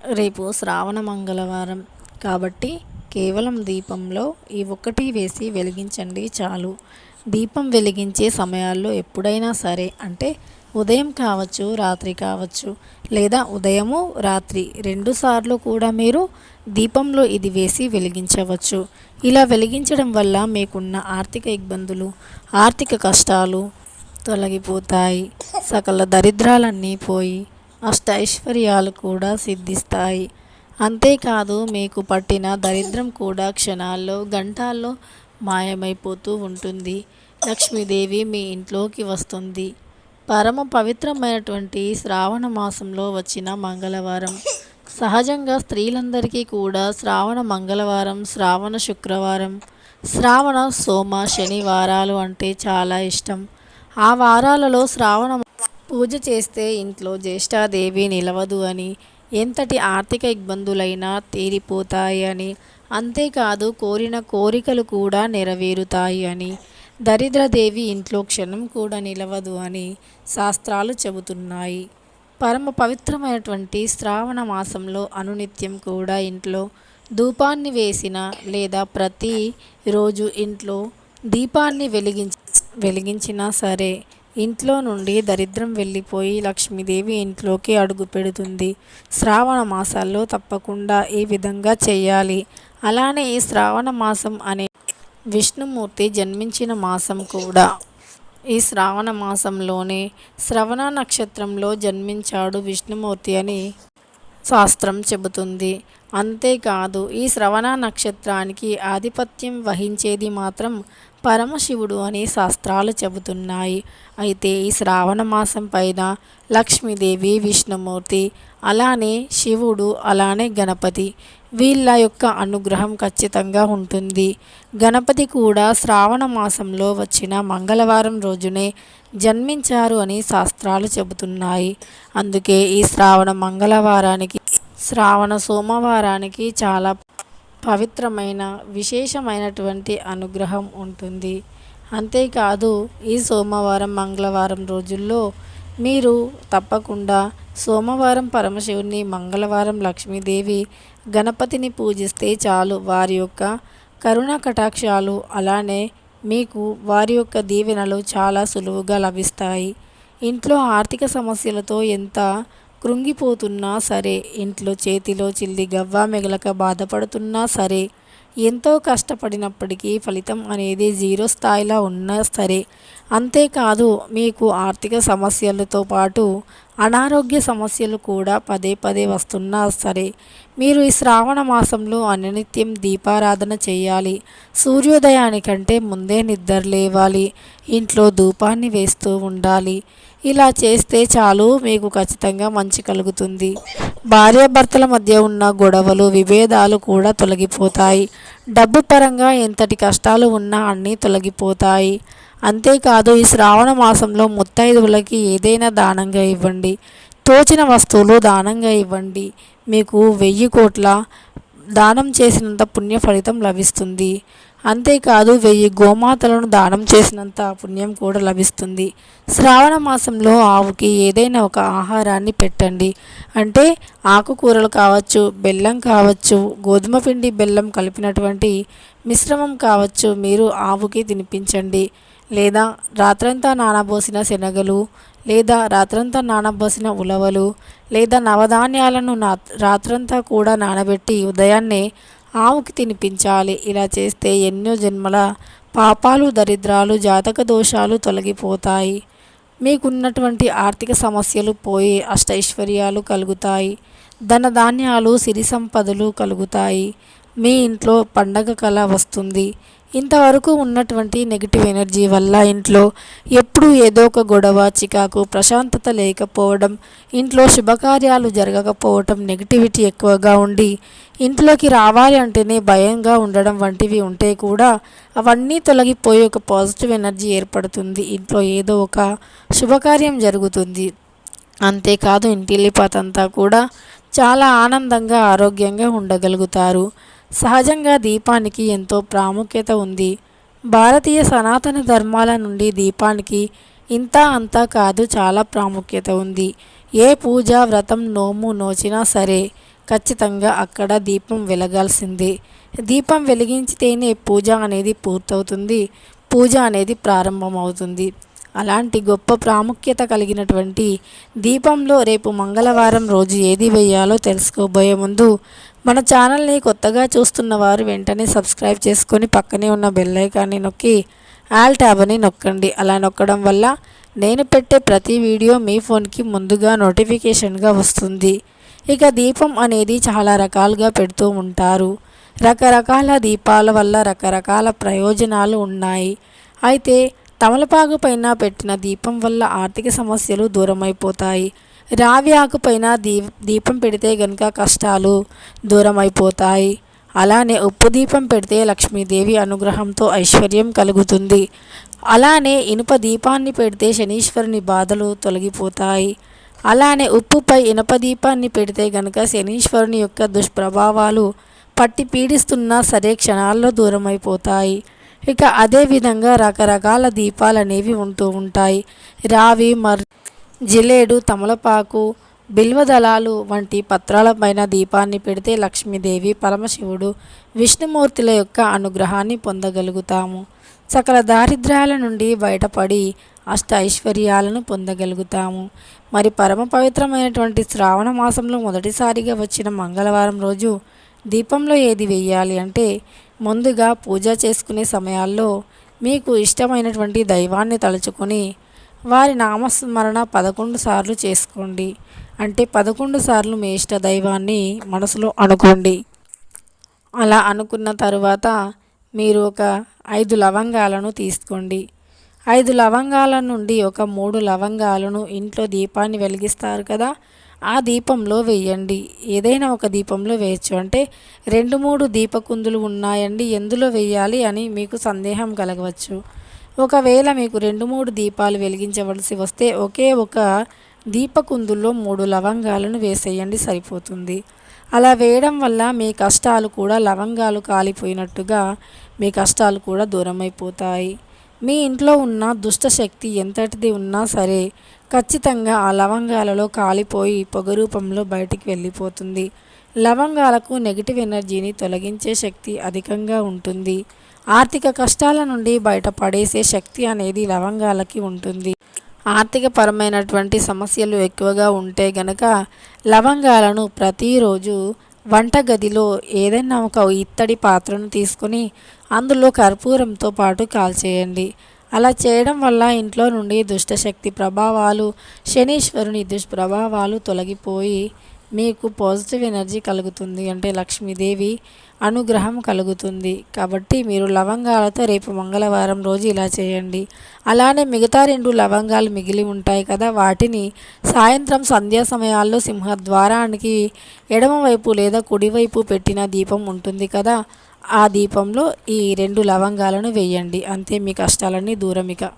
రేపు శ్రావణ మంగళవారం. కాబట్టి కేవలం దీపంలో ఈ ఒక్కటి వేసి వెలిగించండి చాలు. దీపం వెలిగించే సమయాల్లో ఎప్పుడైనా సరే అంటే ఉదయం కావచ్చు రాత్రి కావచ్చు లేదా ఉదయము రాత్రి రెండు సార్లు కూడా మీరు దీపంలో ఇది వేసి వెలిగించవచ్చు. ఇలా వెలిగించడం వల్ల మీకున్న ఆర్థిక ఇబ్బందులు ఆర్థిక కష్టాలు తొలగిపోతాయి. సకల దరిద్రాలన్నీ పోయి అష్టైశ్వర్యాలు కూడా సిద్ధిస్తాయి. అంతేకాదు మీకు పట్టిన దరిద్రం కూడా క్షణాల్లో గంటల్లో మాయమైపోతూ ఉంటుంది. లక్ష్మీదేవి మీ ఇంట్లోకి వస్తుంది. పరమ పవిత్రమైనటువంటి శ్రావణ మాసంలో వచ్చిన మంగళవారం. సహజంగా స్త్రీలందరికీ కూడా శ్రావణ మంగళవారం శ్రావణ శుక్రవారం శ్రావణ సోమ శనివారాలు అంటే చాలా ఇష్టం. ఆ వారాలలో శ్రావణ పూజ చేస్తే ఇంట్లో జ్యేష్ఠాదేవి నిలవదు అని ఎంతటి ఆర్థిక ఇబ్బందులైనా తీరిపోతాయి అని అంతేకాదు కోరిన కోరికలు కూడా నెరవేరుతాయి అని దరిద్రదేవి ఇంట్లో క్షణం కూడా నిలవదు అని శాస్త్రాలు చెబుతున్నాయి. పరమ పవిత్రమైనటువంటి శ్రావణ మాసంలో అనునిత్యం కూడా ఇంట్లో ధూపాన్ని వేసిన లేదా ప్రతి రోజు ఇంట్లో దీపాన్ని వెలిగించి వెలిగించినా సరే ఇంట్లో నుండి దరిద్రం వెళ్ళిపోయి లక్ష్మీదేవి ఇంట్లోకి అడుగు పెడుతుంది. శ్రావణ మాసాల్లో తప్పకుండా ఈ విధంగా చేయాలి. అలానే ఈ శ్రావణ మాసం అనే విష్ణుమూర్తి జన్మించిన మాసం కూడా. ఈ శ్రావణ మాసంలోనే శ్రవణ నక్షత్రంలో జన్మించాడు విష్ణుమూర్తి అని శాస్త్రం చెబుతుంది. అంతేకాదు ఈ శ్రవణ నక్షత్రానికి ఆధిపత్యం వహించేది మాత్రం పరమశివుడు అని శాస్త్రాలు చెబుతున్నాయి. అయితే ఈ శ్రావణ మాసం పైన లక్ష్మీదేవి విష్ణుమూర్తి అలానే శివుడు అలానే గణపతి వీళ్ళ యొక్క అనుగ్రహం ఖచ్చితంగా ఉంటుంది. గణపతి కూడా శ్రావణ మాసంలో వచ్చిన మంగళవారం రోజునే జన్మించారు అని శాస్త్రాలు చెబుతున్నాయి. అందుకే ఈ శ్రావణ మంగళవారానికి శ్రావణ సోమవారానికి చాలా పవిత్రమైన విశేషమైనటువంటి అనుగ్రహం ఉంటుంది. అంతేకాదు ఈ సోమవారం మంగళవారం రోజుల్లో మీరు తప్పకుండా సోమవారం పరమశివుని మంగళవారం లక్ష్మీదేవి గణపతిని పూజిస్తే చాలు వారి యొక్క కరుణ కటాక్షాలు. అలానే మీకు వారి యొక్క దీవెనలు చాలా సులువుగా లభిస్తాయి. ఇంట్లో ఆర్థిక సమస్యలతో ఎంత కృంగిపోతున్నా సరే ఇంట్లో చేతిలో చిల్లి గవ్వ మిగలక బాధపడుతున్నా సరే ఎంతో కష్టపడినప్పటికీ ఫలితం అనేది జీరో స్థాయిలో ఉన్నా సరే అంతేకాదు మీకు ఆర్థిక సమస్యలతో పాటు అనారోగ్య సమస్యలు కూడా పదే పదే వస్తున్నా సరే మీరు ఈ శ్రావణ మాసంలో అనునిత్యం దీపారాధన చేయాలి. సూర్యోదయానికంటే ముందే నిద్ర లేవాలి. ఇంట్లో ధూపాన్ని వేస్తూ ఉండాలి. ఇలా చేస్తే చాలు మీకు ఖచ్చితంగా మంచి కలుగుతుంది. భార్యాభర్తల మధ్య ఉన్న గొడవలు విభేదాలు కూడా తొలగిపోతాయి. డబ్బు పరంగా ఎంతటి కష్టాలు ఉన్నా అన్నీ తొలగిపోతాయి. అంతేకాదు ఈ శ్రావణ మాసంలో ముత్తైదువులకి ఏదైనా దానంగా ఇవ్వండి. తోచిన వస్తువులు దానంగా ఇవ్వండి. మీకు వెయ్యి కోట్ల దానం చేసినంత పుణ్య ఫలితం లభిస్తుంది. అంతేకాదు వెయ్యి గోమాతలను దానం చేసినంత పుణ్యం కూడా లభిస్తుంది. శ్రావణ మాసంలో ఆవుకి ఏదైనా ఒక ఆహారాన్ని పెట్టండి. అంటే ఆకుకూరలు కావచ్చు బెల్లం కావచ్చు గోధుమ పిండి బెల్లం కలిపినటువంటి మిశ్రమం కావచ్చు మీరు ఆవుకి తినిపించండి. లేదా రాత్రంతా నానబోసిన శనగలు లేదా రాత్రంతా నానబోసిన ఉలవలు లేదా నవధాన్యాలను రాత్రంతా కూడా నానబెట్టి ఉదయాన్నే ఆవుకి తినిపించాలి. ఇలా చేస్తే ఎన్నో జన్మల పాపాలు దరిద్రాలు జాతక దోషాలు తొలగిపోతాయి. మీకున్నటువంటి ఆర్థిక సమస్యలు పోయి అష్టైశ్వర్యాలు కలుగుతాయి. ధనధాన్యాలు సిరి సంపదలు కలుగుతాయి. మీ ఇంట్లో పండగ కళ వస్తుంది. ఇంతవరకు ఉన్నటువంటి నెగిటివ్ ఎనర్జీ వల్ల ఇంట్లో ఎప్పుడూ ఏదో ఒక గొడవ చికాకు ప్రశాంతత లేకపోవడం ఇంట్లో శుభకార్యాలు జరగకపోవటం నెగిటివిటీ ఎక్కువగా ఉండి ఇంట్లోకి రావాలి అంటేనే భయంగా ఉండడం వంటివి ఉంటే కూడా అవన్నీ తొలగిపోయి ఒక పాజిటివ్ ఎనర్జీ ఏర్పడుతుంది. ఇంట్లో ఏదో ఒక శుభకార్యం జరుగుతుంది. అంతేకాదు ఇంటిల్లిపాతంతా కూడా చాలా ఆనందంగా ఆరోగ్యంగా ఉండగలుగుతారు. సహజంగా దీపానికి ఎంతో ప్రాముఖ్యత ఉంది. భారతీయ సనాతన ధర్మాల నుండి దీపానికి ఇంత అంతా కాదు చాలా ప్రాముఖ్యత ఉంది. ఏ పూజ వ్రతం నోము నోచినా సరే ఖచ్చితంగా అక్కడ దీపం వెలగాల్సిందే. దీపం వెలిగించితేనే పూజ అనేది పూర్తవుతుంది. పూజ అనేది ప్రారంభమవుతుంది. అలాంటి గొప్ప ప్రాముఖ్యత కలిగినటువంటి దీపంలో రేపు మంగళవారం రోజు ఏది వేయాలో తెలుసుకోబోయే ముందు మన ఛానల్ని కొత్తగా చూస్తున్న వారు వెంటనే సబ్స్క్రైబ్ చేసుకొని పక్కనే ఉన్న బెల్లైకాన్ని నొక్కి ఆల్ ట్యాబ్ అని నొక్కండి. అలా నొక్కడం వల్ల నేను పెట్టే ప్రతి వీడియో మీ ఫోన్కి ముందుగా నోటిఫికేషన్గా వస్తుంది. ఇక దీపం అనేది చాలా రకాలుగా పెడుతూ ఉంటారు. రకరకాల దీపాల వల్ల రకరకాల ప్రయోజనాలు ఉన్నాయి. అయితే తమలపాకు పైన పెట్టిన దీపం వల్ల ఆర్థిక సమస్యలు దూరమైపోతాయి. రావి ఆకుపైన దీ దీపం పెడితే గనుక కష్టాలు దూరమైపోతాయి. అలానే ఉప్పు దీపం పెడితే లక్ష్మీదేవి అనుగ్రహంతో ఐశ్వర్యం కలుగుతుంది. అలానే ఇనుప దీపాన్ని పెడితే శనీశ్వరుని బాధలు తొలగిపోతాయి. అలానే ఉప్పుపై ఇనుప దీపాన్ని పెడితే గనుక శనీశ్వరుని యొక్క దుష్ప్రభావాలు పట్టి పీడిస్తున్నా సరే క్షణాల్లో దూరమైపోతాయి. ఇక అదేవిధంగా రకరకాల దీపాలు అనేవి ఉంటూ ఉంటాయి. రావి మర్ జిలేడు తమలపాకు బిల్వదళాలు వంటి పత్రాలపైన దీపాన్ని పెడితే లక్ష్మీదేవి పరమశివుడు విష్ణుమూర్తుల యొక్క అనుగ్రహాన్ని పొందగలుగుతాము. సకల దారిద్ర్యాల నుండి బయటపడి అష్ట ఐశ్వర్యాలను పొందగలుగుతాము. మరి పరమ పవిత్రమైనటువంటి శ్రావణ మాసంలో మొదటిసారిగా వచ్చిన మంగళవారం రోజు దీపంలో ఏది వెయ్యాలి అంటే ముందుగా పూజ చేసుకునే సమయాల్లో మీకు ఇష్టమైనటువంటి దైవాన్ని తలుచుకొని వారి నామస్మరణ పదకొండు సార్లు చేసుకోండి. అంటే పదకొండు సార్లు మీ ఇష్ట దైవాన్ని మనసులో అనుకోండి. అలా అనుకున్న తరువాత మీరు ఒక ఐదు లవంగాలను తీసుకోండి. ఐదు లవంగాల నుండి ఒక మూడు లవంగాలను ఇంట్లో దీపాన్ని వెలిగిస్తారు కదా ఆ దీపంలో వేయండి. ఏదైనా ఒక దీపంలో వేయచ్చు. అంటే రెండు మూడు దీపకుందులు ఉన్నాయండి ఎందులో వేయాలి అని మీకు సందేహం కలగవచ్చు. ఒకవేళ మీకు రెండు మూడు దీపాలు వెలిగించవలసి వస్తే ఒకే ఒక దీపకుందుల్లో మూడు లవంగాలను వేసేయండి సరిపోతుంది. అలా వేయడం వల్ల మీ కష్టాలు కూడా లవంగాలు కాలిపోయినట్టుగా మీ కష్టాలు కూడా దూరమైపోతాయి. మీ ఇంట్లో ఉన్న దుష్టశక్తి ఎంతటిది ఉన్నా సరే ఖచ్చితంగా ఆ లవంగాలలో కాలిపోయి పొగ రూపంలో బయటికి వెళ్ళిపోతుంది. లవంగాలకు నెగిటివ్ ఎనర్జీని తొలగించే శక్తి అధికంగా ఉంటుంది. ఆర్థిక కష్టాల నుండి బయటపడేసే శక్తి అనేది లవంగాలకి ఉంటుంది. ఆర్థిక పరమైనటువంటి సమస్యలు ఎక్కువగా ఉంటే గనక లవంగాలను ప్రతిరోజు వంటగదిలో ఏదైనా ఒక ఇత్తడి పాత్రను తీసుకొని అందులో కర్పూరంతో పాటు కాల్చేయండి. అలా చేయడం వల్ల ఇంట్లో నుండి దుష్టశక్తి ప్రభావాలు శనీశ్వరుని దుష్ప్రభావాలు తొలగిపోయి మీకు పాజిటివ్ ఎనర్జీ కలుగుతుంది. అంటే లక్ష్మీదేవి అనుగ్రహం కలుగుతుంది. కాబట్టి మీరు లవంగాలతో రేపు మంగళవారం రోజు ఇలా చేయండి. అలానే మిగతా రెండు లవంగాలు మిగిలి ఉంటాయి కదా వాటిని సాయంత్రం సంధ్యా సమయాల్లో సింహద్వారానికి ఎడమవైపు లేదా కుడివైపు పెట్టిన దీపం ఉంటుంది కదా ఆ దీపంలో ఈ రెండు లవంగాలను వేయండి. అంతే మీ కష్టాలన్నీ దూరమిక.